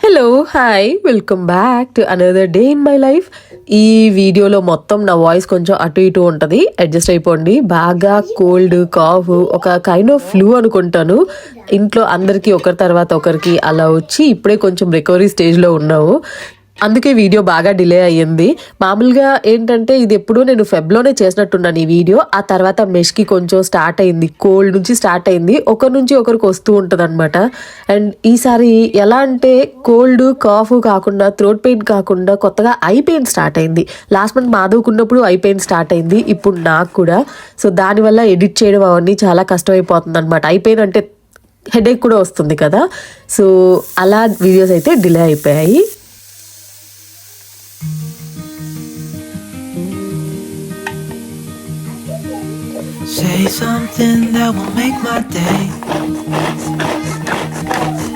Hello hi welcome back to another day in my life ఈ వీడియోలో మొత్తం నా వాయిస్ కొంచెం అటు ఇటు ఉంటుంది. అడ్జస్ట్ అయిపోండి. బాగా కోల్డ్ కాఫ్ ఒక కైండ్ ఆఫ్ ఫ్లూ అనుకుంటాను. ఇంట్లో అందరికీ ఒకరి తర్వాత ఒకరికి అలా వచ్చి ఇప్పుడే కొంచెం రికవరీ స్టేజ్లో ఉన్నాము అందుకే వీడియో బాగా డిలే అయ్యింది. మామూలుగా ఏంటంటే ఇది ఎప్పుడూ నేను ఫెబ్లోనే చేసినట్టున్నాను ఈ వీడియో. ఆ తర్వాత మెష్కి కొంచెం స్టార్ట్ అయింది. కోల్డ్ నుంచి స్టార్ట్ అయింది. ఒకరి నుంచి ఒకరికి వస్తూ ఉంటుంది అనమాట అండ్ ఈసారి ఎలా అంటే కోల్డ్ కాఫ్ కాకుండా థ్రోట్ పెయిన్ కాకుండా కొత్తగా ఐ పెయిన్ స్టార్ట్ అయింది. లాస్ట్ మంత్ మాధవుకున్నప్పుడు ఐ పెయిన్ స్టార్ట్ అయింది. ఇప్పుడు నాకు కూడా. సో దానివల్ల ఎడిట్ చేయడం అవన్నీ చాలా కష్టమైపోతుంది అనమాట ఐ పెయిన్ అంటే హెడేక్ కూడా వస్తుంది కదా. సో అలా వీడియోస్ అయితే డిలే అయిపోయాయి. Say something that will make my day.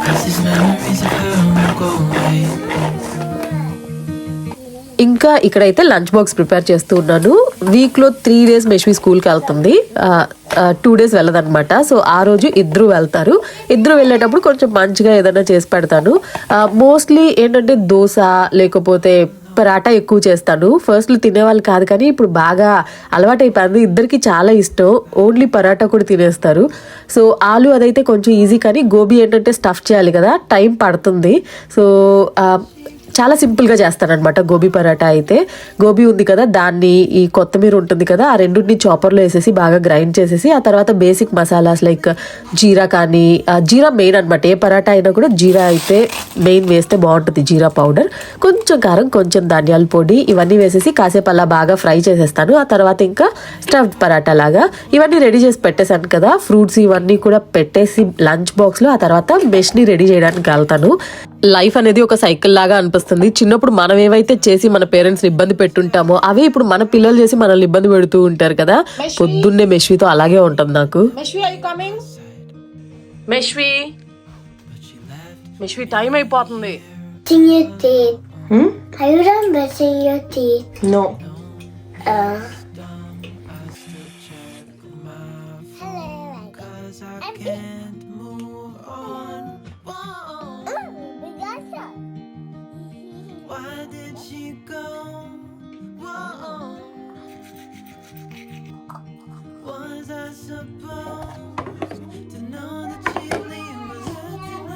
Cause these memories of her won't go away. ఇంకా ఇక్కడైతే లంచ్ బాక్స్ ప్రిపేర్ చేస్తూ ఉన్నాను. వీక్లో త్రీ డేస్ మెష్వి స్కూల్కి వెళ్తుంది. టూ డేస్ వెళ్ళదనమాట సో ఆ రోజు ఇద్దరు వెళ్తారు. ఇద్దరు వెళ్ళేటప్పుడు కొంచెం మంచిగా ఏదైనా చేసి పెడతాను. మోస్ట్లీ ఏంటంటే దోశ లేకపోతే పరాటా ఎక్కువ చేస్తాను ఫస్ట్లో తినేవాళ్ళు కాదు కానీ ఇప్పుడు బాగా అలవాటైపోయింది. ఇద్దరికి చాలా ఇష్టం. ఓన్లీ పరాటా కూడా తినేస్తారు. సో ఆలు అదైతే కొంచెం ఈజీ కానీ గోబీ ఏంటంటే స్టఫ్ చేయాలి కదా. టైం పడుతుంది. సో చాలా సింపుల్గా చేస్తానమాట గోబీ పరాటా అయితే. గోబీ ఉంది కదా దాన్ని ఈ కొత్తిమీర ఉంటుంది కదా ఆ రెండింటిని చాపర్లో వేసేసి బాగా గ్రైండ్ చేసేసి ఆ తర్వాత బేసిక్ మసాలాస్ లైక్ జీరా కానీ ఆ, జీరా మెయిన్ అనమాట ఏ పరాటా అయినా కూడా జీరా అయితే మెయిన్ వేస్తే బాగుంటుంది జీరా పౌడర్ కొంచెం కారం కొంచెం ధనియాల పొడి ఇవన్నీ వేసేసి కాసేపు అలా బాగా ఫ్రై చేసేస్తాను. ఆ తర్వాత ఇంకా స్టఫ్డ్ పరాటా లాగా. ఇవన్నీ రెడీ చేసి పెట్టేశాను కదా ఫ్రూట్స్ ఇవన్నీ కూడా పెట్టేసి లంచ్ బాక్స్లో ఆ తర్వాత మెష్ని రెడీ చేయడానికి వెళ్తాను. లైఫ్ అనేది ఒక సైకిల్ లాగా అనిపిస్తుంది. చిన్నప్పుడు మనం ఏవైతే చేసి మన పేరెంట్స్ ఇబ్బంది పెట్టుంటామో అవే ఇప్పుడు మన పిల్లలు చేసి మనల్ని ఇబ్బంది పెడుతూ ఉంటారు కదా? పొద్దున్నే మెష్వితో అలాగే ఉంటుంది నాకు? మెష్వి మెష్వి టైం అయిపోతుంది. She go? Whoa. Was I supposed to know that leave? Was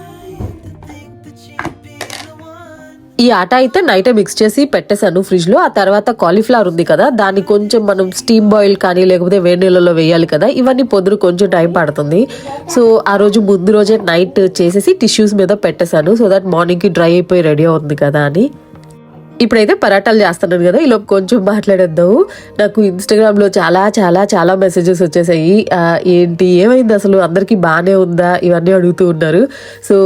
I to think that be the one? ఈ ఆట అయితే నైటే మిక్స్ చేసి పెట్టేశాను ఫ్రిడ్జ్లో ఆ తర్వాత కాలీఫ్లవర్ ఉంది కదా దాన్ని కొంచెం మనం స్టీమ్ బాయిల్ కానీ లేకపోతే వేడి నీళ్ళలో వేయాలి కదా ఇవన్నీ పొద్దున కొంచెం టైం పడుతుంది సో ఆ రోజు ముందు రోజే నైట్ చేసేసి టిష్యూస్ మీద పెట్టేశాను సో దట్ మార్నింగ్కి డ్రై అయిపోయి రెడీ అవుతుంది కదా అని ఇప్పుడైతే పరాటాలు చేస్తున్నాను కదా ఈలోపు కొంచెం మాట్లాడేద్దాము. నాకు ఇన్స్టాగ్రామ్లో చాలా చాలా చాలా మెసేజెస్ వచ్చేసాయి. ఏంటి ఏమైంది అసలు? అందరికీ బాగానే ఉందా? ఇవన్నీ అడుగుతూ ఉన్నారు. సో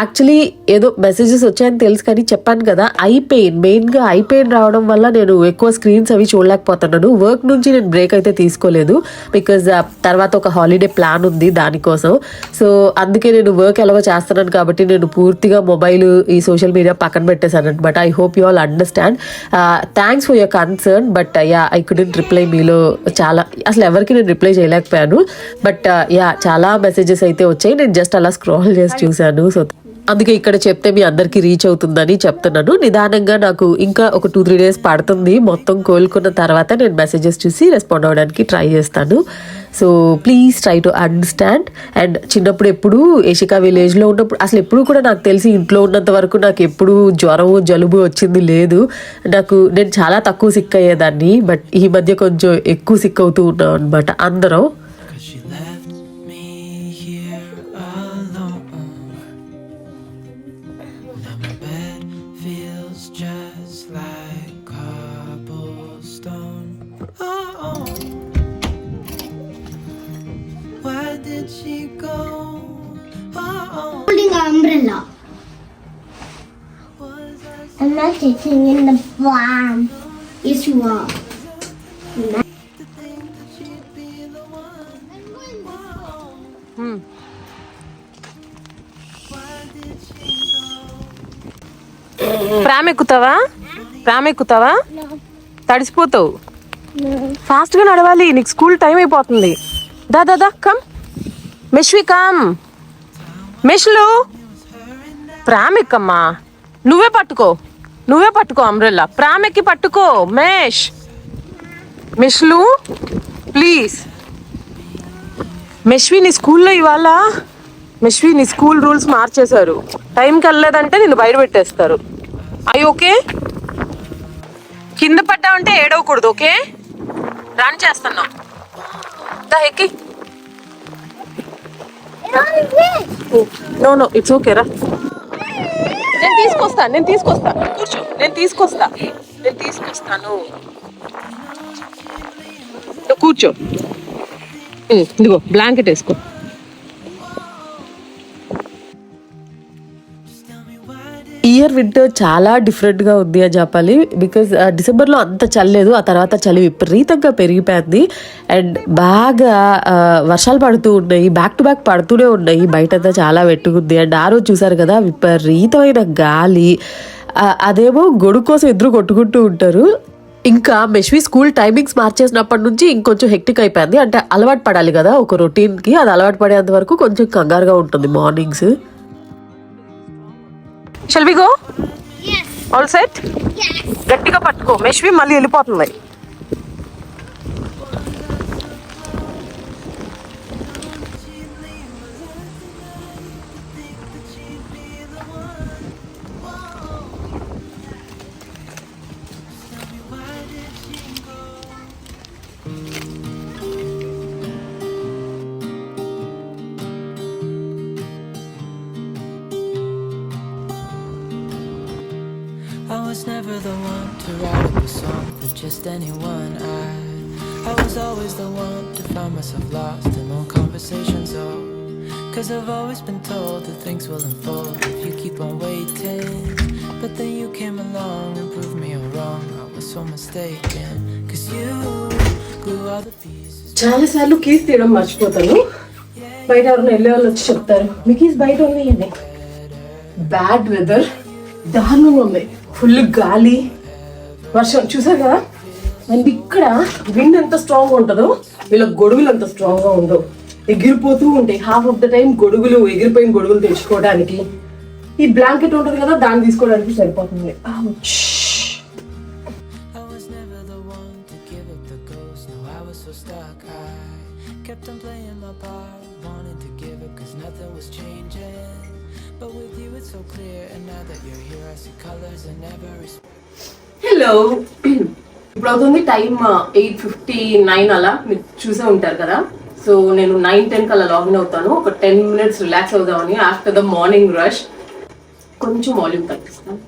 యాక్చువల్లీ ఏదో మెసేజెస్ వచ్చాయని తెలుసు కానీ చెప్పాను కదా ఐ పెయిన్ మెయిన్గా ఐ పెయిన్ రావడం వల్ల నేను ఎక్కువ స్క్రీన్స్ అవి చూడలేకపోతున్నాను. వర్క్ నుంచి నేను బ్రేక్ అయితే తీసుకోలేదు. బికాజ్ తర్వాత ఒక హాలిడే ప్లాన్ ఉంది దానికోసం. సో అందుకే నేను వర్క్ ఎలాగో చేస్తున్నాను కాబట్టి నేను పూర్తిగా మొబైల్ ఈ సోషల్ మీడియా పక్కన పెట్టేశాను అనమాట I hope you all understand thanks for your concern but yeah I couldn't reply మీలో చాలా అసలు ఎవరికి నేను రిప్లై చేయలేకపోయాను. బట్ యా చాలా మెసేజెస్ అయితే వచ్చాయి. నేను జస్ట్ అలా స్క్రోల్ చేసి చూశాను. సో అందుకే ఇక్కడ చెప్తే మీ అందరికీ రీచ్ అవుతుందని చెప్తున్నాను. నిదానంగా నాకు ఇంకా ఒక టూ త్రీ డేస్ పడుతుంది. మొత్తం కోలుకున్న తర్వాత నేను మెసేజెస్ చూసి రెస్పాండ్ అవ్వడానికి ట్రై చేస్తాను. So please try to understand and చిన్నప్పుడు ఎప్పుడు ఏషికా విలేజ్లో ఉన్నప్పుడు అసలు ఎప్పుడు కూడా నాకు తెలిసి ఇంట్లో ఉన్నంత వరకు నాకు ఎప్పుడు జ్వరం జలుబు వచ్చింది లేదు. నాకు నేను చాలా తక్కువ సిక్ అయ్యేదాన్ని బట్ ఈ మధ్య కొంచెం ఎక్కువ సిక్ అవుతూ ఉన్నాం అనమాట అందరం I'm not sitting in the farm. Yes, you are. go? Pram ఎక్కుతావా pram ఎక్కుతావా తడిసిపోతావు ఫాస్ట్గా నడవాలి. నీకు స్కూల్ టైం అయిపోతుంది. దా దా దా కమ్. మెష్వి కమ్. మెష్లు. ప్రామ్ ఎక్కమ్మా నువ్వే పట్టుకో. నువ్వే పట్టుకో అంబ్రెల్లా ప్రామెక్కి పట్టుకో. మేష్. మిష్లు ప్లీజ్ మెష్వి నీ స్కూల్లో ఇవాళ మెష్వి నీ స్కూల్ రూల్స్ మార్చేశారు. టైంకి వెళ్ళలేదంటే నిన్ను బయట పెట్టేస్తారు. అవి ఓకే కింద పడ్డావంటే ఏడవకూడదు ఓకే రన్ చేస్తున్నాం. ఎక్కి. నో నో ఇట్స్ ఓకే రా. నేను తీసుకొస్తా నేను తీసుకొస్తా. కూర్చో నేను తీసుకొస్తా. నేను తీసుకొస్తాను. కూర్చో ఇదిగో బ్లాంకెట్ వేసుకో. ఇయర్ వింటర్ చాలా డిఫరెంట్గా ఉంది అని చెప్పాలి. బికాస్ డిసెంబర్లో అంత చల్లలేదు ఆ తర్వాత చలి విపరీతంగా పెరిగిపోయింది. అండ్ బాగా వర్షాలు పడుతూ ఉన్నాయి బ్యాక్ టు బ్యాక్ పడుతూనే ఉన్నాయి. బయటంతా చాలా వెట్టుకుంది అండ్ ఆ రోజు చూసారు కదా విపరీతమైన గాలి. అదేమో గొడుగు కోసం ఎదురు కొట్టుకుంటూ ఉంటారు. ఇంకా మెష్వి స్కూల్ టైమింగ్స్ మార్చేసినప్పటి నుంచి ఇంకొంచెం హెక్టిక్ అయిపోయింది. అంటే అలవాటు పడాలి కదా ఒక రొటీన్కి అది అలవాటు పడేంత వరకు కొంచెం కంగారుగా ఉంటుంది mornings shall we go all set గట్టిగా పట్టుకో. మెష్వి మళ్ళీ వెళ్ళిపోతుంది. the one to write up a song for just anyone. I, I was always the one to find myself lost in all conversations. Oh, cause I've always been told that things will unfold if you keep on waiting. But then you came along and proved me all wrong. I was so mistaken. Cause you glue all the pieces. చాలా సార్లు keys తీయడం మర్చిపోతాను బయట ఎవరైనా వెళ్ళే వాళ్ళు వచ్చి చెప్తారు మీ కీస్ బయట ఉన్నాయండి బ్యాడ్ వెదర్ దారుణంగా ఉంది ఫుల్ గాలి వర్షం. చూసారు కదా? అండ్ ఇక్కడ విండ్ ఎంత స్ట్రాంగ్ ఉంటుందో వీళ్ళ గొడుగులు అంత స్ట్రాంగ్గా ఉండవు ఎగిరిపోతూ ఉంటాయి. హాఫ్ ఆఫ్ ద టైం గొడుగులు ఎగిరిపోయిన గొడుగులు తెచ్చుకోవడానికి. ఈ బ్లాంకెట్ ఉంటుంది కదా దాన్ని తీసుకోవడానికి సరిపోతుంది. హలో ఇప్పుడు అవుతుంది టైం ఎయిట్ ఫిఫ్టీ నైన్ అలా. మీరు చూసే ఉంటారు కదా? సో నేను నైన్ టెన్ కల్లా లాగిన్ అవుతాను. ఒక టెన్ మినిట్స్ రిలాక్స్ అవుదామని ఆఫ్టర్ ద మార్నింగ్ రష్ కొంచెం వాల్యూమ్ తగ్గిస్తాను.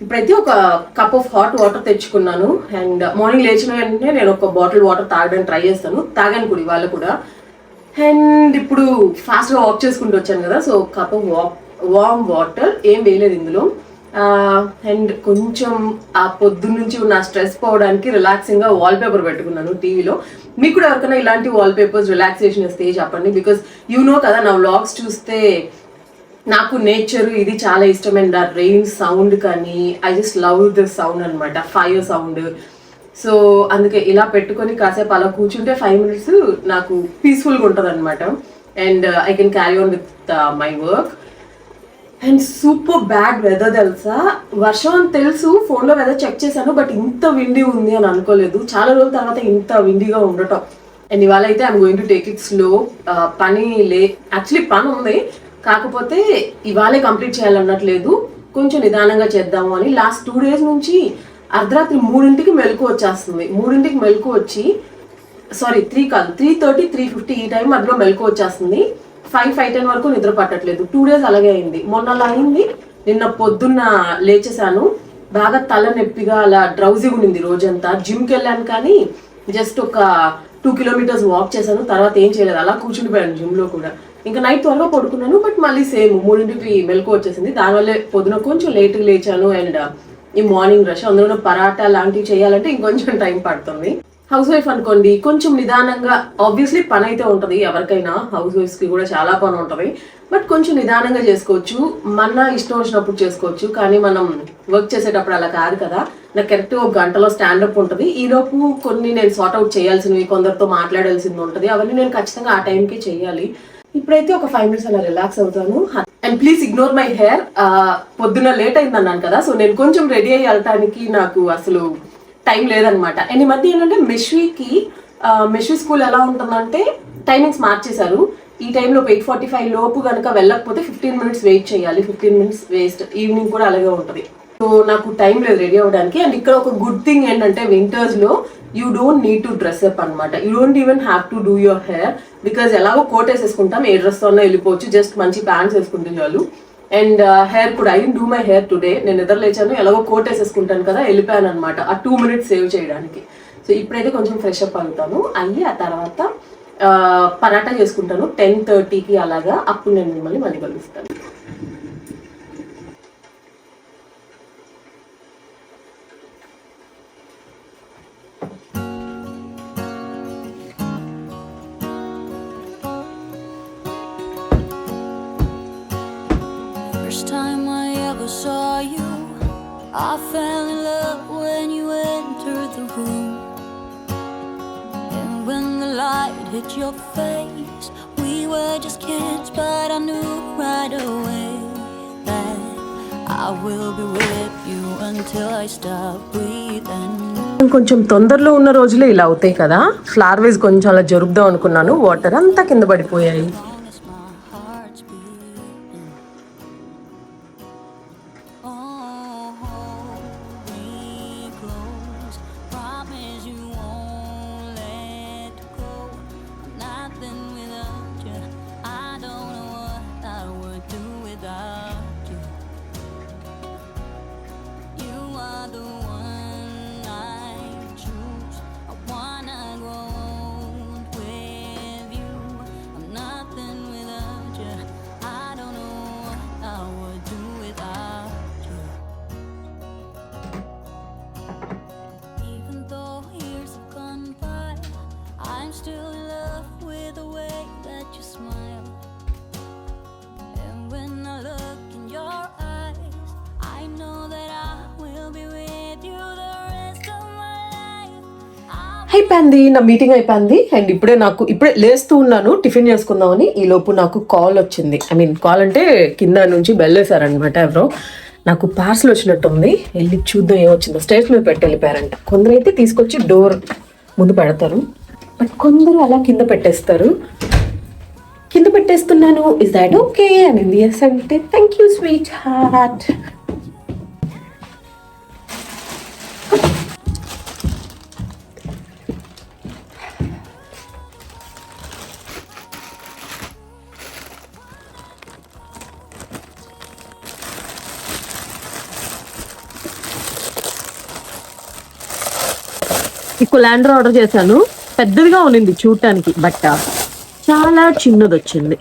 ఇప్పుడైతే ఒక కప్ ఆఫ్ హాట్ వాటర్ తెచ్చుకున్నాను. అండ్ మార్నింగ్ uh, లేచిన వెంటనే నేను ఒక బాటిల్ వాటర్ తాగడానికి ట్రై చేస్తాను. తాగాను కూడా ఇవాళ కూడా. అండ్ ఇప్పుడు ఫాస్ట్గా వాక్ చేసుకుంటూ వచ్చాను కదా so cup of walk warm water ఏం వేయలేదు ఇందులో. అండ్ కొంచెం ఆ పొద్దున్న నుంచి ఉన్న స్ట్రెస్ పోవడానికి రిలాక్సింగ్గా వాల్పేపర్ వాల్ పేపర్ పెట్టుకున్నాను టీవీలో. మీకు కూడా ఎవరికైనా ఇలాంటి వాల్ పేపర్స్ రిలాక్సేషన్ ఇస్తే చెప్పండి బికాస్ యూ నో కదా నా వ్లాగ్స్ చూస్తే నాకు నేచర్ ఇది చాలా ఇష్టం అండ్ ఆ రెయిన్ సౌండ్ కానీ I just love the sound అనమాట ఫైర్ సౌండ్ సో అందుకే ఇలా పెట్టుకొని కాసేపు అలా కూర్చుంటే ఫైవ్ మినిట్స్ నాకు పీస్ఫుల్గా ఉంటుంది అనమాట and I can carry on with my work and super bad weather తెలుసా? వర్షం అని తెలుసు ఫోన్లో వెదర్ చెక్ చేశాను బట్ ఇంత విండీ ఉంది అని అనుకోలేదు. చాలా రోజుల తర్వాత ఇంత విండీగా ఉండటం. అండ్ ఇవాళ అయితే I'm going to take it slow పని లే యాక్చువల్లీ పని ఉంది. కాకపోతే ఇవాళే కంప్లీట్ చేయాలన్నట్లేదు. కొంచెం నిదానంగా చేద్దాము అని లాస్ట్ టూ డేస్ నుంచి అర్ధరాత్రి మూడింటికి మెలకు వచ్చేస్తుంది. మూడింటికి మెలకు వచ్చి సారీ త్రీ కాదు త్రీ థర్టీ త్రీ ఫిఫ్టీ ఈ టైం మధ్యలో మెలకు వచ్చేస్తుంది. ఫైవ్ ఫైవ్ టెన్ వరకు నిద్ర పట్టట్లేదు. టూ డేస్ అలాగే అయింది. మొన్నలా అయింది. నిన్న పొద్దున్న లేచేసాను బాగా తల నొప్పిగా అలా డ్రౌజీగా ఉండింది రోజంతా. జిమ్కి వెళ్ళాను కానీ జస్ట్ ఒక టూ కిలోమీటర్స్ వాక్ చేశాను. తర్వాత ఏం చేయలేదు. అలా కూర్చుండిపోయాను జిమ్లో కూడా. ఇంకా నైట్ త్వరగా పడుకున్నాను బట్ మళ్ళీ సేమ్ మూడింటికి మెలకు వచ్చేసింది. దానివల్లే పొద్దున కొంచెం లేట్గా లేచాను అండ్ ఈ మార్నింగ్ రష్ అందులో పరాటా లాంటివి చేయాలంటే ఇంకొంచెం టైం పడుతుంది. హౌస్ వైఫ్ అనుకోండి కొంచెం నిదానంగా ఆబ్వియస్లీ పని అయితే ఉంటుంది ఎవరికైనా హౌస్ వైఫ్స్కి కూడా చాలా పని ఉంటుంది. బట్ కొంచెం నిదానంగా చేసుకోవచ్చు మన ఇష్టం వచ్చినప్పుడు చేసుకోవచ్చు కానీ మనం వర్క్ చేసేటప్పుడు అలా కాదు కదా. నాకు కరెక్ట్ ఒక గంటలో స్టాండప్ ఉంటుంది. ఈ లోపు కొన్ని నేను సార్ట్ అవుట్ చేయాల్సినవి కొందరితో మాట్లాడాల్సింది ఉంటుంది. అవన్నీ నేను ఖచ్చితంగా ఆ టైంకే చేయాలి. ఇప్పుడైతే ఒక ఫైవ్ మినిట్స్ అలా రిలాక్స్ అవుతాను. And please ignore my hair పొద్దున లేట్ అయింది అన్నాను కదా సో నేను కొంచెం రెడీ అయ్యి వెళ్ళటానికి నాకు అసలు టైం లేదనమాట. అండ్ ఈ మధ్య ఏంటంటే మెష్వీకి మెష్వీ స్కూల్ ఎలా ఉంటుందంటే టైమింగ్స్ మార్చేశారు. ఈ టైంలో ఎయిట్ ఫార్టీ ఫైవ్ లోపు కనుక వెళ్ళకపోతే ఫిఫ్టీన్ మినిట్స్ వెయిట్ చేయాలి. Fifteen minutes waste. ఈవినింగ్ కూడా అలాగే ఉంటుంది. సో నాకు టైం లేదు రెడీ అవ్వడానికి. అండ్ ఇక్కడ ఒక గుడ్ థింగ్ ఏంటంటే వింటర్స్లో you don't need to dress up అనమాట you don't even have to do your hair. Because ఎలాగో కోట్ వేసేసుకుంటాం. ఏ డ్రెస్ వెళ్ళిపోవచ్చు. జస్ట్ మంచి ప్యాంట్స్ వేసుకుంటే చాలు. అండ్ హెయిర్ కూడా I do my hair today నేను నిద్ర లేచాను ఎలాగో కోట్ వేసేసుకుంటాను కదా వెళ్ళిపోయాను అనమాట ఆ టూ మినిట్స్ సేవ్ చేయడానికి. సో ఇప్పుడైతే కొంచెం ఫ్రెష్ అప్ అవుతాను. అయ్యి ఆ తర్వాత uh, పరాటా చేసుకుంటాను. టెన్ థర్టీకి అలాగా అప్పుడు నేను మిమ్మల్ని మళ్ళీ కలుస్తాను. కొంచెం తొందరలో ఉన్న రోజులే ఇలా అవుతాయి కదా. ఫ్లవర్ వేస్ కొంచెం అలా జరుపుదాం అనుకున్నాను. వాటర్ అంతా కింద పడిపోయాయి. అయిపోయింది నా మీటింగ్ అయిపోయింది. అండ్ ఇప్పుడే నాకు ఇప్పుడే లేస్తూ ఉన్నాను టిఫిన్ చేసుకుందామని. ఈలోపు నాకు కాల్ వచ్చింది. ఐ మీన్ కాల్ అంటే కింద నుంచి బెల్లేశారనమాట ఎవరో. నాకు పార్సల్ వచ్చినట్టుంది వెళ్ళి చూద్దాం ఏమొచ్చిందో. స్టేజ్ మీద పెట్టి వెళ్ళిపోయారంట. కొందరైతే తీసుకొచ్చి డోర్ ముందు పెడతారు. బట్ కొందరు అలా కింద పెట్టేస్తారు. కింద పెట్టేస్తున్నాను. ఇస్ దాట్ ఓకే అని ఎస్ అంటే thank you sweetheart colander order చేశాను. పెద్దదిగా ఉన్నింది చూడటానికి బట్ట చాలా చిన్నది వచ్చింది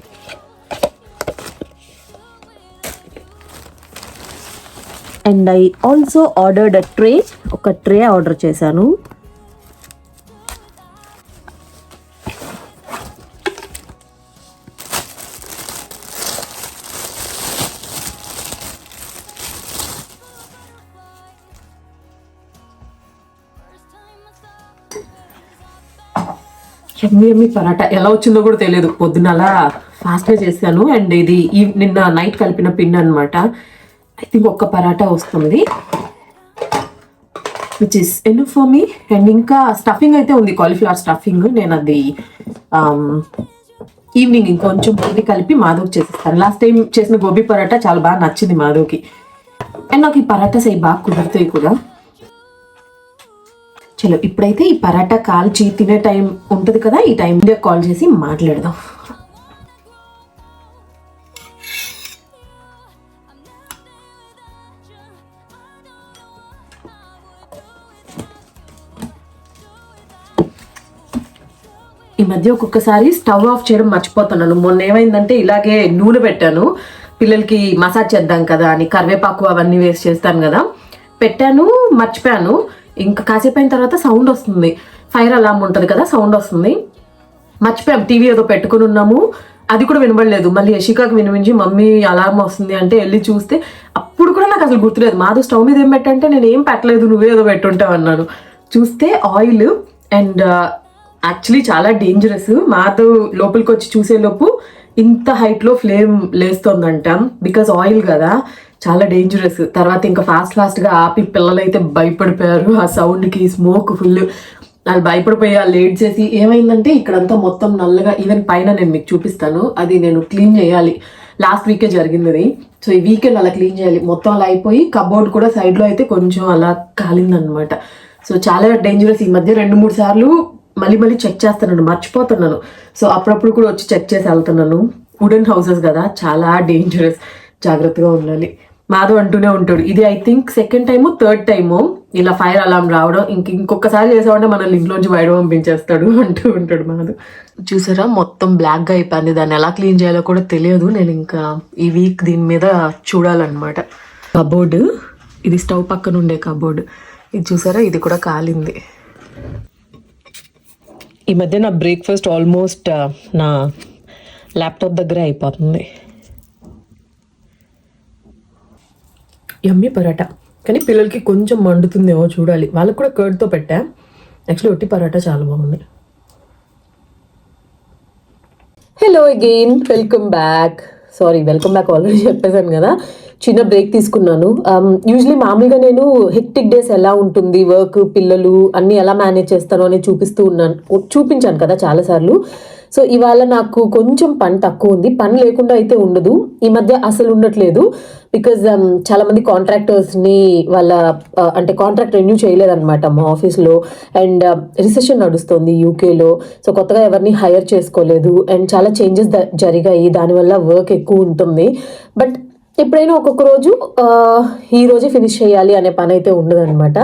and I also ordered a tray ఒక ట్రే ఆర్డర్ చేశాను. ఎమ్మి ఎమ్మి పరాటా ఎలా వచ్చిందో కూడా తెలియదు. పొద్దున అలా ఫాస్ట్గా చేశాను. అండ్ ఇది ఈ నిన్న నైట్ కలిపిన పిన్ అనమాట ఐ థింక్ ఒక్క పరాటా వస్తుంది. Which is enough for me and ఇంకా స్టఫింగ్ అయితే ఉంది. కాలీఫ్లవర్ స్టఫింగ్ నేను అది um, ఈవినింగ్ ఇంకొంచెం ఇది కలిపి మాధవ్కి చేసేస్తాను. లాస్ట్ టైం చేసిన గోబీ పరాటా చాలా బాగా నచ్చింది మాధవ్కి. అండ్ నాకు ఈ పరాటాస్ అవి బాగా కుదురుతాయి కూడా. చలో ఇప్పుడైతే ఈ పరాటా కాల్చి తినే టైం ఉంటుంది కదా ఈ టైం కాల్ చేసి మాట్లాడదాం. ఈ మధ్య ఒక్కొక్కసారి స్టవ్ ఆఫ్ చేయడం మర్చిపోతున్నాను. మొన్న ఏమైందంటే ఇలాగే నూనె పెట్టాను. పిల్లలకి మసాజ్ చేద్దాం కదా అని కరివేపాకు అవన్నీ వేస్ట్ చేస్తాను కదా. పెట్టాను మర్చిపోయాను. ఇంకా కాసేపు అయిన తర్వాత సౌండ్ వస్తుంది. ఫైర్ అలామ్ ఉంటుంది కదా సౌండ్ వస్తుంది. మర్చిపోయాం టీవీ ఏదో పెట్టుకుని ఉన్నాము. అది కూడా వినబడలేదు. మళ్ళీ యశికాకు వినిపించి మమ్మీ అలారం వస్తుంది అంటే వెళ్ళి చూస్తే అప్పుడు కూడా నాకు అసలు గుర్తులేదు. మాధు స్టవ్ మీద ఏం పెట్టంటే నేను ఏం పెట్టలేదు నువ్వే ఏదో పెట్టుంటావు అన్నాను చూస్తే ఆయిల్ అండ్ యాక్చువల్లీ చాలా డేంజరస్ మాధవ్ లోపలికి వచ్చి చూసేలోపు ఇంత హైట్లో ఫ్లేమ్ లేస్తుందంట. బికాజ్ ఆయిల్ కదా. చాలా డేంజరస్ తర్వాత ఇంకా ఫాస్ట్ ఫాస్ట్గా ఆపి పిల్లలైతే భయపడిపోయారు. ఆ సౌండ్కి స్మోక్ ఫుల్ వాళ్ళు భయపడిపోయి వాళ్ళు లేట్ చేసి ఏమైందంటే ఇక్కడంతా మొత్తం నల్లగా ఈవెన్ పైన నేను మీకు చూపిస్తాను. అది నేను క్లీన్ చేయాలి. లాస్ట్ వీకే జరిగింది అది సో ఈ వీకెండ్ అలా క్లీన్ చేయాలి. మొత్తం అలా అయిపోయి కబోర్డ్ కూడా సైడ్లో అయితే కొంచెం అలా కాలిందనమాట. సో చాలా డేంజరస్ ఈ మధ్య రెండు మూడు సార్లు మళ్ళీ మళ్ళీ చెక్ చేస్తున్నాను మర్చిపోతున్నాను. సో అప్పుడప్పుడు కూడా వచ్చి చెక్ చేసి వెళ్తున్నాను. వుడెన్ హౌసెస్ కదా చాలా డేంజరస్ జాగ్రత్తగా ఉండాలి. మాధవ్ అంటూనే ఉంటాడు. ఇది I think second time third time ఇలా ఫైర్ అలారం రావడం ఇంక ఇంకొకసారి చేసామంటే మనల్ని ఇంట్లోంచి బయట పంపించేస్తాడు అంటూ ఉంటాడు మాధవ్. చూసారా? మొత్తం బ్లాక్గా అయిపోయింది. దాన్ని ఎలా క్లీన్ చేయాలో కూడా తెలియదు. నేను ఇంకా ఈ వీక్ దీని మీద చూడాలన్నమాట. కబోర్డు ఇది స్టవ్ పక్కన ఉండే కబోర్డు ఇది చూసారా? ఇది కూడా కాలింది. ఈ మధ్య నా బ్రేక్ఫాస్ట్ ఆల్మోస్ట్ నా ల్యాప్టాప్ దగ్గర అయిపోతుంది. యమ్మీ పరాటా. కానీ పిల్లలకి కొంచెం మండుతుందేమో చూడాలి. వాళ్ళకి కూడా కర్డ్తో పెట్టా. యాక్చువల్లీ ఒట్టి పరాటా చాలా బాగుంది. Hello again welcome back sorry welcome back already చెప్పేశాను కదా. చిన్న బ్రేక్ తీసుకున్నాను. Um, యూజువలీ మామూలుగా నేను హెక్టిక్ డేస్ ఎలా ఉంటుంది? వర్క్ పిల్లలు అన్నీ ఎలా మేనేజ్ చేస్తాను అని చూపిస్తూ ఉన్నాను. చూపించాను కదా చాలాసార్లు. సో ఇవాళ నాకు కొంచెం పని తక్కువ ఉంది. పని లేకుండా అయితే ఉండదు. ఈ మధ్య అసలు ఉండట్లేదు. బికాజ్ um, చాలా మంది కాంట్రాక్టర్స్ని వాళ్ళ uh, అంటే కాంట్రాక్ట్ రెన్యూ చేయలేదన్నమాట మా ఆఫీస్లో అండ్ రిసెషన్ నడుస్తుంది యూకేలో సో కొత్తగా ఎవరిని హైర్ చేసుకోలేదు. అండ్ చాలా చేంజెస్ జరిగాయి. దానివల్ల వర్క్ ఎక్కువ ఉంటుంది. బట్ ఎప్పుడైనా ఒక్కొక్క రోజు uh, ఈ రోజే ఫినిష్ చేయాలి అనే పని అయితే ఉండదన్నమాట.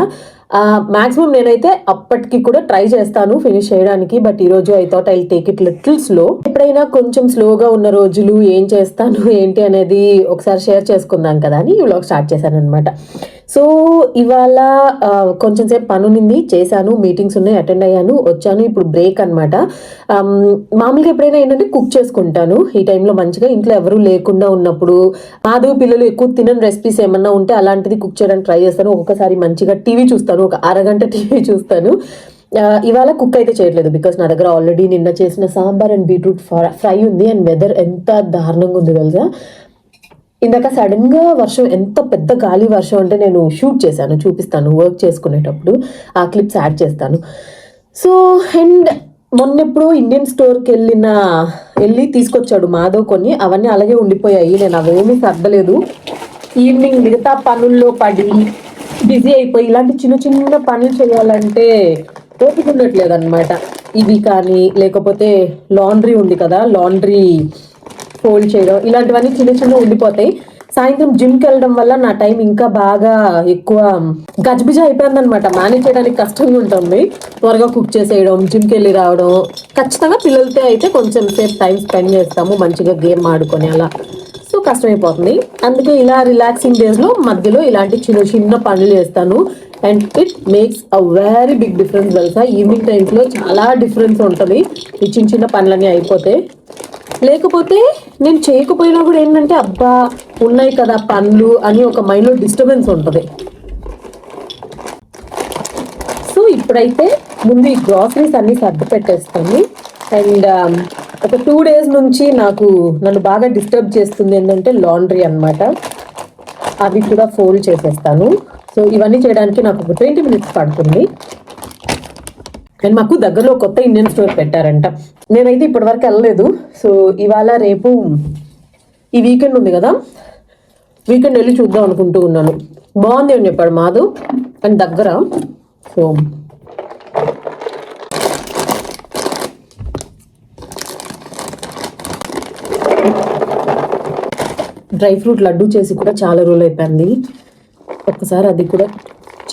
మాక్సిమం నేనైతే అప్పటికి కూడా ట్రై చేస్తాను ఫినిష్ చేయడానికి బట్ ఈరోజు I thought I take it little slow ఎప్పుడైనా కొంచెం స్లోగా ఉన్న రోజులు ఏం చేస్తాను ఏంటి అనేది ఒకసారి షేర్ చేసుకుందాం కదా అని ఈ వ్లాగ్ స్టార్ట్ చేశాను అనమాట సో ఇవాళ కొంచెం సేపు పనునింది చేశాను మీటింగ్స్ ఉన్నాయి అటెండ్ అయ్యాను వచ్చాను ఇప్పుడు బ్రేక్ అనమాట మామూలుగా ఎప్పుడైనా ఏంటంటే కుక్ చేసుకుంటాను. ఈ టైంలో మంచిగా ఇంట్లో ఎవరూ లేకుండా ఉన్నప్పుడు మాధవ్ పిల్లలు ఎక్కువ తినని రెసిపీస్ ఏమన్నా ఉంటే అలాంటిది కుక్ చేయడానికి ట్రై చేస్తాను. ఒక్కొక్కసారి మంచిగా టీవీ చూస్తాను ఒక అరగంట టీవీ చూస్తాను. ఇవాళ కుక్ అయితే చేయట్లేదు బికాస్ నా దగ్గర ఆల్రెడీ నిన్న చేసిన సాంబార్ అండ్ బీట్రూట్ ఫ్రై ఉంది అండ్ వెదర్ ఎంత దారుణంగా ఉంది తెలుసా? ఇందాక సడన్గా వర్షం ఎంత పెద్ద గాలి వర్షం అంటే నేను షూట్ చేశాను చూపిస్తాను వర్క్ చేసుకునేటప్పుడు. ఆ క్లిప్స్ యాడ్ చేస్తాను. సో అండ్ మొన్నెప్పుడు ఇండియన్ స్టోర్కి వెళ్ళిన వెళ్ళి తీసుకొచ్చాడు మాధవ్ కొన్ని. అవన్నీ అలాగే ఉండిపోయాయి. నేను అవేమీ సర్దలేదు. ఈవినింగ్ మిగతా పనుల్లో పడి బిజీ అయిపోయి ఇలాంటి చిన్న చిన్న పనులు చేయాలంటే ఓపిక ఉండట్లేదు అనమాట ఇవి కానీ లేకపోతే లాండ్రీ ఉంది కదా లాండ్రీ ఫోల్డ్ చేయడం. ఇలాంటివన్నీ చిన్న చిన్న ఉండిపోతాయి. సాయంత్రం జిమ్కి వెళ్ళడం వల్ల నా టైం ఇంకా బాగా ఎక్కువ గజ్బిజ అయిపోయింది అనమాట మేనేజ్ చేయడానికి కష్టంగా ఉంటుంది. త్వరగా కుక్ చేసేయడం జిమ్కి వెళ్ళి రావడం. ఖచ్చితంగా పిల్లలతో అయితే కొంచెం సేపు టైం స్పెండ్ చేస్తాము. మంచిగా గేమ్ ఆడుకొని అలా. సో కష్టమైపోతుంది. అందుకే ఇలా రిలాక్సింగ్ డేస్లో మధ్యలో ఇలాంటి చిన్న చిన్న పనులు చేస్తాను. And it makes a very big difference తెలుసా? ఈవినింగ్ టైమ్స్లో చాలా డిఫరెన్స్ ఉంటుంది. ఈ చిన్న చిన్న పనులన్నీ అయిపోతే. లేకపోతే నేను చేయకపోయినా కూడా ఏంటంటే అబ్బా ఉన్నాయి కదా పనులు అని ఒక మైండ్లో డిస్టర్బెన్స్ ఉంటుంది. సో ఇప్పుడైతే ముందు ఈ గ్రాసరీస్ అన్ని సర్ది పెట్టేస్తాను. అండ్ um, ఒక టూ డేస్ నుంచి నాకు నన్ను బాగా డిస్టర్బ్ చేస్తుంది ఏంటంటే లాండ్రీ అన్నమాట. అవి కూడా ఫోల్డ్ చేసేస్తాను. సో ఇవన్నీ చేయడానికి నాకు ఒక ట్వంటీ మినిట్స్ పడుతుంది. అండ్ మాకు దగ్గరలో కొత్త ఇండియన్ స్టోర్ పెట్టారంట. నేనైతే ఇప్పటివరకు వెళ్ళలేదు. సో ఇవాళ రేపు ఈ వీకెండ్ ఉంది కదా? వీకెండ్ వెళ్ళి చూద్దాం అనుకుంటూ ఉన్నాను. బాగుంది అని చెప్పాడు మాధు. అండ్ దగ్గర. సో డ్రై ఫ్రూట్ లడ్డు చేసి కూడా చాలా రోజులు అయిపోయింది. ఒక్కసారి అది కూడా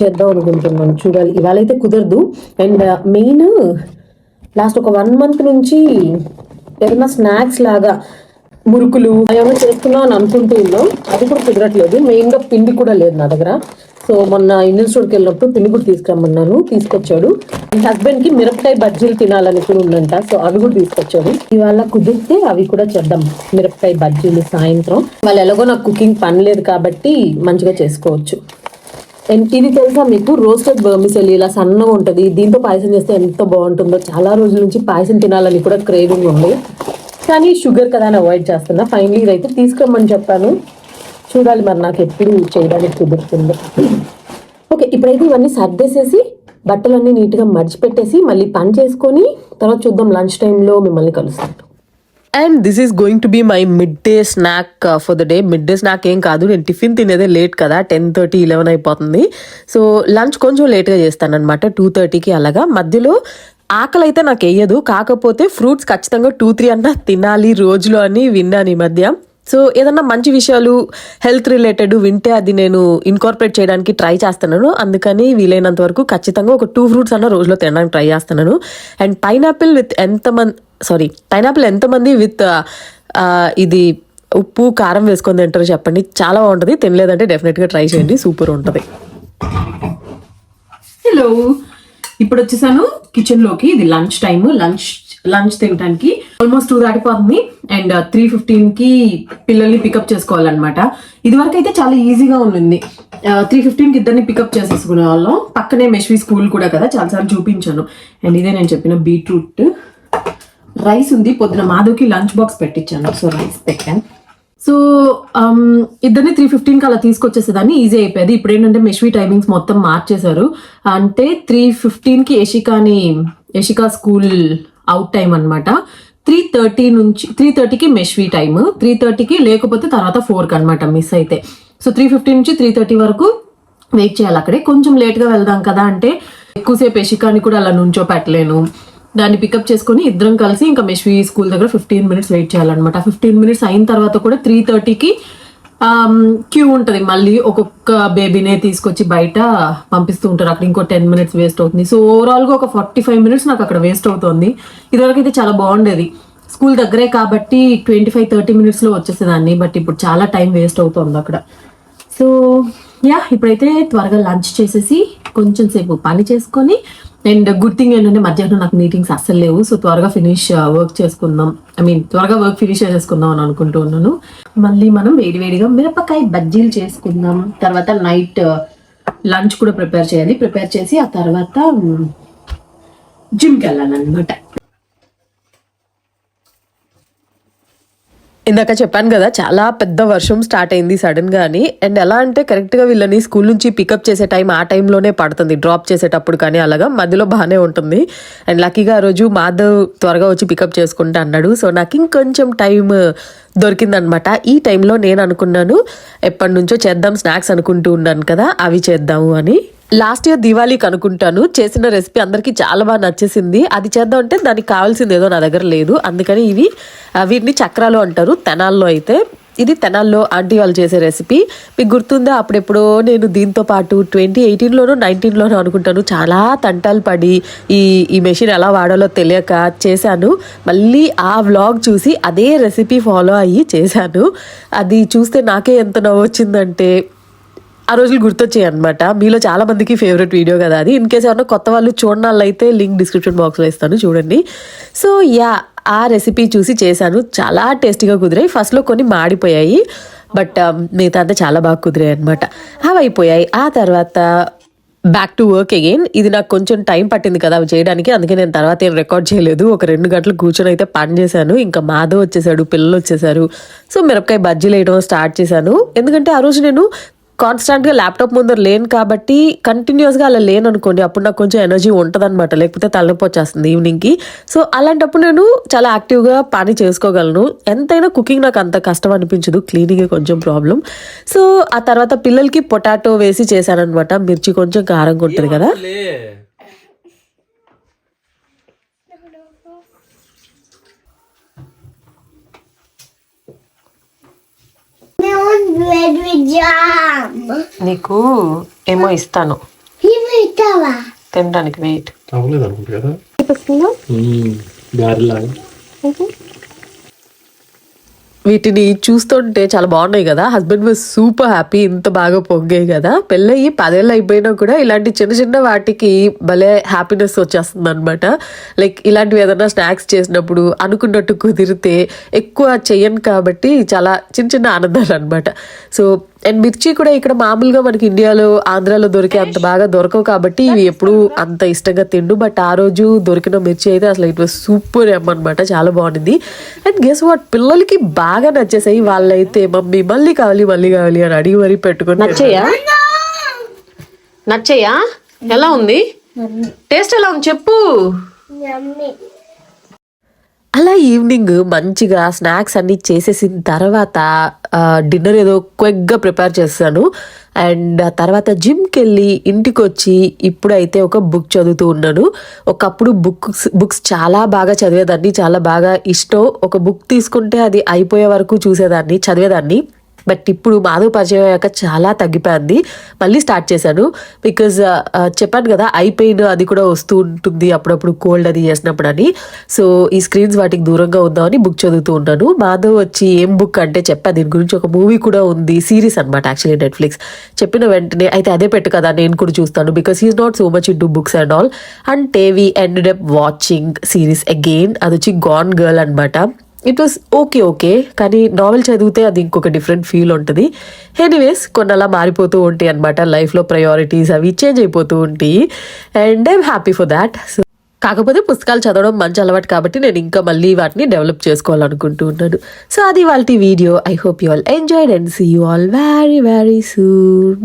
చేద్దాం అనుకుంటున్నాను. చూడాలి. ఇవాళ అయితే కుదరదు. అండ్ uh, మెయిన్ లాస్ట్ ఒక వన్ మంత్ నుంచి ఏదైనా స్నాక్స్ లాగా మురుకులు ఏమైనా చేస్తున్నాం అని అనుకుంటూ ఉన్నాం. అది కూడా కుదరట్లేదు. మెయిన్గా పిండి కూడా లేదు నా దగ్గర. సో మొన్న ఇండియన్ స్టోర్కి వెళ్ళినప్పుడు పిండి కూడా తీసుకురమ్మన్నాను. తీసుకొచ్చాడు. మీ హస్బెండ్కి మిరపకాయ బజ్జీలు తినాలని కూడా ఉందంట. సో అవి కూడా తీసుకొచ్చాడు. ఇవాళ కుదిరితే అవి కూడా చేద్దాం. మిరపకాయ బజ్జీలు సాయంత్రం. వాళ్ళు ఎలాగో నాకు కుకింగ్ పని లేదు కాబట్టి మంచిగా చేసుకోవచ్చు. అండ్ ఇది తెలుసా మీకు? రోస్టెడ్ బర్మిసెల్ ఇలా సన్నగా ఉంటుంది. దీంతో పాయసం చేస్తే ఎంత బాగుంటుందో చాలా రోజుల నుంచి పాయసం తినాలని కూడా క్రేవింగ్ ఉంది. కానీ షుగర్ కదా అని అవాయిడ్ చేస్తున్నా. ఫైనలీ ఇదైతే తీసుకురమ్మని చెప్పాను. చూడాలి మరి నాకు ఎప్పుడు చేయడానికి కుదురుతుందో. ఓకే ఇప్పుడైతే ఇవన్నీ సర్దేసేసి బట్టలన్నీ నీట్గా మడిచిపెట్టేసి మళ్ళీ పని చేసుకొని తర్వాత చూద్దాం లంచ్ టైంలో మిమ్మల్ని కలుస్తాను. And this is going to be my mid day snack for the day mid day snack ఏం కాదు. నేను టిఫిన్ తినేదే లేట్ కదా. టెన్ థర్టీ ఇలెవెన్ అయిపోతుంది. సో లంచ్ కొంచెం లేట్గా చేస్తానమాట టూ థర్టీకి అలాగా. మధ్యలో ఆకలి అయితే నాకు వేయదు కాకపోతే ఫ్రూట్స్ ఖచ్చితంగా టూ త్రీ అన్నా తినాలి రోజులో అని విన్నాను ఈ మధ్య. సో ఏదన్నా మంచి విషయాలు హెల్త్ రిలేటెడ్ వింటే అది నేను ఇన్కార్పొరేట్ చేయడానికి ట్రై చేస్తున్నాను. అందుకని వీలైనంత వరకు ఖచ్చితంగా ఒక టూ ఫ్రూట్స్ అన్న రోజులో తినడానికి ట్రై చేస్తున్నాను. అండ్ పైనాపిల్ విత్ ఎంతమంది సారీ పైనాపిల్ ఎంతమంది విత్ ఇది ఉప్పు కారం వేసుకొని తింటారో చెప్పండి. చాలా బాగుంటుంది. తినలేదంటే డెఫినెట్గా ట్రై చేయండి. సూపర్ ఉంటుంది. హలో ఇప్పుడు వచ్చేసాను కిచెన్లోకి ఇది లంచ్ టైం లంచ్ లంచ్ తినడానికి ఆల్మోస్ట్ టూ దాటిపోతుంది. అండ్ uh, త్రీ ఫిఫ్టీన్కి పిల్లల్ని పికప్ చేసుకోవాలన్నమాట. ఇది వరకు అయితే చాలా ఈజీగా ఉంది త్రీ ఫిఫ్టీన్కి ఇద్దరిని పికప్ చేసేసుకునే వాళ్ళం. పక్కనే మెష్వి స్కూల్ కూడా కదా చాలాసార్లు చూపించాను. అండ్ ఇదే నేను చెప్పిన బీట్రూట్. రైస్ ఉంది. పొద్దున మాధవ్కి లంచ్ బాక్స్ పెట్టించాను సో రైస్ పెట్టాను. సో um, ఇద్దరిని త్రీ ఫిఫ్టీన్కి అలా తీసుకొచ్చేసేదాన్ని. ఈజీ అయిపోయేది. ఇప్పుడు ఏంటంటే మెష్వి టైమింగ్స్ మొత్తం మార్చేశారు. అంటే త్రీ ఫిఫ్టీన్కి యషికాని యషికా స్కూల్ అవుట్ టైం అనమాట త్రీ థర్టీ నుంచి త్రీ థర్టీకి మెష్వీ టైమ్ త్రీ థర్టీకి లేకపోతే తర్వాత ఫోర్కి అనమాట మిస్ అయితే. సో త్రీ ఫిఫ్టీ నుంచి త్రీ థర్టీ వరకు వెయిట్ చేయాలి అక్కడే. కొంచెం లేట్గా వెళ్దాం కదా అంటే ఎక్కువసేపు ఎషికాని కూడా అలా నుంచో పెట్టలేను దాన్ని పికప్ చేసుకొని ఇద్దరం కలిసి ఇంకా మెష్వి స్కూల్ దగ్గర ఫిఫ్టీన్ మినిట్స్ వెయిట్ చేయాలన్నమాట. ఫిఫ్టీన్ మినిట్స్ అయిన తర్వాత కూడా త్రీ థర్టీకి Um, క్యూ ఉంటుంది. మళ్ళీ ఒక్కొక్క బేబీనే తీసుకొచ్చి బయట పంపిస్తూ ఉంటారు. అక్కడ ఇంకో టెన్ మినిట్స్ వేస్ట్ అవుతుంది. సో ఓవరాల్గా ఒక ఫార్టీ ఫైవ్ మినిట్స్ నాకు అక్కడ వేస్ట్ అవుతుంది. ఇదివరకు అయితే చాలా బాగుండేది. స్కూల్ దగ్గరే కాబట్టి ట్వంటీ ఫైవ్ థర్టీ మినిట్స్లో వచ్చేసేదాన్ని. బట్ ఇప్పుడు చాలా టైం వేస్ట్ అవుతుంది అక్కడ. సో యా ఇప్పుడైతే త్వరగా లంచ్ చేసేసి కొంచెం సేపు పని చేసుకొని అండ్ గుడ్ థింగ్ ఏంటంటే మధ్యాహ్నం నాకు మీటింగ్స్ అస్సలు లేవు. సో త్వరగా ఫినిష్ వర్క్ uh, చేసుకుందాం. ఐ మీన్ త్వరగా వర్క్ ఫినిష్ చేసుకుందాం అని అనుకుంటూ ఉన్నాను. మళ్ళీ మనం వేడివేడిగా మిరపకాయ బజ్జీలు చేసుకుందాం. తర్వాత నైట్ లంచ్ uh, కూడా ప్రిపేర్ చేయాలి. ప్రిపేర్ చేసి ఆ తర్వాత um, జిమ్కి వెళ్ళాలన్నమాట. ఇందాక చెప్పాను కదా చాలా పెద్ద వర్షం స్టార్ట్ అయింది సడన్ గాని అండ్ ఎలా అంటే కరెక్ట్గా వీళ్ళని స్కూల్ నుంచి పికప్ చేసే టైం ఆ టైంలోనే పడుతుంది. డ్రాప్ చేసేటప్పుడు కానీ అలాగా మధ్యలో బాగానే ఉంటుంది. అండ్ లక్కీగా ఆ రోజు మాధవ్ త్వరగా వచ్చి పికప్ చేసుకుంటా అన్నాడు. సో నాకు ఇంకొంచెం టైం దొరికిందనమాట. ఈ టైంలో నేను అనుకున్నాను ఎప్పటి నుంచో చేద్దాం స్నాక్స్ అనుకుంటూ ఉన్నాను కదా అవి చేద్దాము అని. లాస్ట్ ఇయర్ దివాళీకి అనుకుంటాను. చేసిన రెసిపీ అందరికీ చాలా బాగా నచ్చేసింది. అది చేద్దాం అంటే దానికి కావాల్సింది ఏదో నా దగ్గర లేదు. అందుకని ఇవి వీటిని చక్రాలు అంటారు తెనాల్లో అయితే. ఇది తెనాల్లో ఆంటీ వాళ్ళు చేసే రెసిపీ మీకు గుర్తుందా? అప్పుడెప్పుడో నేను దీంతో పాటు ట్వంటీ ఎయిటీన్లోనూ నైన్టీన్లోనూ అనుకుంటాను. చాలా తంటాలు పడి ఈ ఈ మెషిన్ ఎలా వాడాలో తెలియక చేశాను. మళ్ళీ ఆ వ్లాగ్ చూసి అదే రెసిపీ ఫాలో అయ్యి చేశాను. అది చూస్తే నాకే ఎంత నవ్వు వచ్చిందంటే ఆ రోజులు గుర్తొచ్చాయి అనమాట మీలో చాలా మందికి ఫేవరెట్ వీడియో కదా అది. ఇన్ కేస్ ఎవరైనా కొత్త వాళ్ళు చూడనాళ్ళు అయితే లింక్ డిస్క్రిప్షన్ బాక్స్లో ఇస్తాను చూడండి. సో యా ఆ రెసిపీ చూసి చేశాను. చాలా టేస్టీగా కుదిరాయి. ఫస్ట్లో కొన్ని మాడిపోయాయి. బట్ um, మిగతా అంతా చాలా బాగా కుదిరాయి అనమాట అవి అయిపోయాయి. ఆ తర్వాత బ్యాక్ టు వర్క్ అగైన్ ఇది నాకు కొంచెం టైం పట్టింది కదా అవి చేయడానికి. అందుకే నేను తర్వాత ఏం రికార్డ్ చేయలేదు. ఒక రెండు గంటలు కూర్చొని అయితే పని చేశాను. ఇంకా మాధవ్ వచ్చేసాడు పిల్లలు వచ్చేసారు. సో మిరపకాయ బజ్జీలు వేయడం స్టార్ట్ చేశాను. ఎందుకంటే ఆ రోజు నేను కాన్స్టాంట్గా ల్యాప్టాప్ ముందర లేను కాబట్టి కంటిన్యూస్గా అలా లేను అనుకోండి అప్పుడు నాకు కొంచెం ఎనర్జీ ఉంటుందన్నమాట. లేకపోతే తలనొప్పి వచ్చేస్తుంది ఈవినింగ్కి సో అలాంటప్పుడు నేను చాలా యాక్టివ్గా పని చేసుకోగలను. ఎంతైనా కుకింగ్ నాకు అంత కష్టం అనిపించదు. క్లీనింగ్ కొంచెం ప్రాబ్లం సో ఆ తర్వాత పిల్లలకి పొటాటో వేసి చేశానమాట మిర్చి కొంచెం కారంగా ఉంటుంది కదా. నీకు ఏమో ఇస్తాను. తినడానికి వెయిట్. అవ్వలేదు అనుకుంటా కదా. వీటిని చూస్తుంటే చాలా బాగున్నాయి కదా. హస్బెండ్ వాజ్ సూపర్ హ్యాపీ ఇంత బాగా పొంగాయి కదా. పెళ్ళయి పదేళ్ళు అయిపోయినా కూడా ఇలాంటి చిన్న చిన్న వాటికి భలే హ్యాపీనెస్ వచ్చేస్తుంది అనమాట లైక్ ఇలాంటివి ఏదైనా స్నాక్స్ చేసినప్పుడు అనుకున్నట్టు కుదిరితే ఎక్కువ చెయ్యను కాబట్టి చాలా చిన్న చిన్న ఆనందాలు అనమాట సో అండ్ మిర్చి కూడా ఇక్కడ మామూలుగా మనకి ఇండియాలో ఆంధ్రాలో దొరికే అంత బాగా దొరకవు కాబట్టి ఇవి ఎప్పుడు అంత ఇష్టంగా తిండు. బట్ ఆ రోజు దొరికిన మిర్చి అయితే అసలు ఇట్ వాస్ సూపర్ ఎమ్ అనమాట చాలా బాగుంది అండ్ గెస్ వాట్ పిల్లలకి బాగా నచ్చేసాయి. వాళ్ళైతే మమ్మీ మళ్ళీ కావాలి మళ్ళీ కావాలి అని అడిగి మరీ పెట్టుకుని నచ్చయ్యా నచ్చయ్యా ఎలా ఉంది? టేస్ట్ ఎలా ఉంది? చెప్పు. అలా ఈవినింగ్ మంచిగా స్నాక్స్ అన్ని చేసేసిన తర్వాత డిన్నర్ ఏదో క్విక్గా ప్రిపేర్ చేస్తాను. అండ్ ఆ తర్వాత జిమ్కి వెళ్ళి ఇంటికి వచ్చి ఇప్పుడైతే ఒక బుక్ చదువుతూ ఉన్నాను. ఒకప్పుడు బుక్స్ బుక్స్ చాలా బాగా చదివేదాన్ని చాలా బాగా ఇష్టం. ఒక బుక్ తీసుకుంటే అది అయిపోయే వరకు చూసేదాన్ని చదివేదాన్ని. బట్ ఇప్పుడు మాధవ్ పరిచయం అయ్యాక చాలా తగ్గిపోయింది. మళ్ళీ స్టార్ట్ చేశాను బికాజ్ uh, uh, చెప్పాను కదా ఐ పెయిన్ అది కూడా వస్తూ ఉంటుంది అప్పుడప్పుడు కోల్డ్ అది చేసినప్పుడు అని. సో ఈ స్క్రీన్స్ వాటికి దూరంగా ఉందామని బుక్ చదువుతూ ఉన్నాను మాధవ్ వచ్చి ఏం బుక్ అంటే చెప్పా. దీని గురించి ఒక మూవీ కూడా ఉంది సిరీస్ అనమాట యాక్చువల్లీ నెట్ఫ్లిక్స్ చెప్పిన వెంటనే అయితే అదే పెట్టు కదా నేను కూడా చూస్తాను. Because he's not so much into books and all అంటే we end up watching series again అది వచ్చి గాన్ గర్ల్ అనమాట ఇట్ వాస్ ఓకే ఓకే కానీ నావెల్ చదివితే అది ఇంకొక డిఫరెంట్ ఫీల్ ఉంటుంది. ఎనీవేస్ కొన్ని అలా మారిపోతూ ఉంటాయి అనమాట లైఫ్లో ప్రయారిటీస్ అవి చేంజ్ అయిపోతూ ఉంటాయి and I'm happy for that so కాకపోతే పుస్తకాలు చదవడం మంచి అలవాటు కాబట్టి నేను ఇంకా మళ్ళీ వాటిని డెవలప్ చేసుకోవాలనుకుంటూ ఉన్నాను. సో అది వాళ్ళ video I hope you all enjoyed and see you all very very soon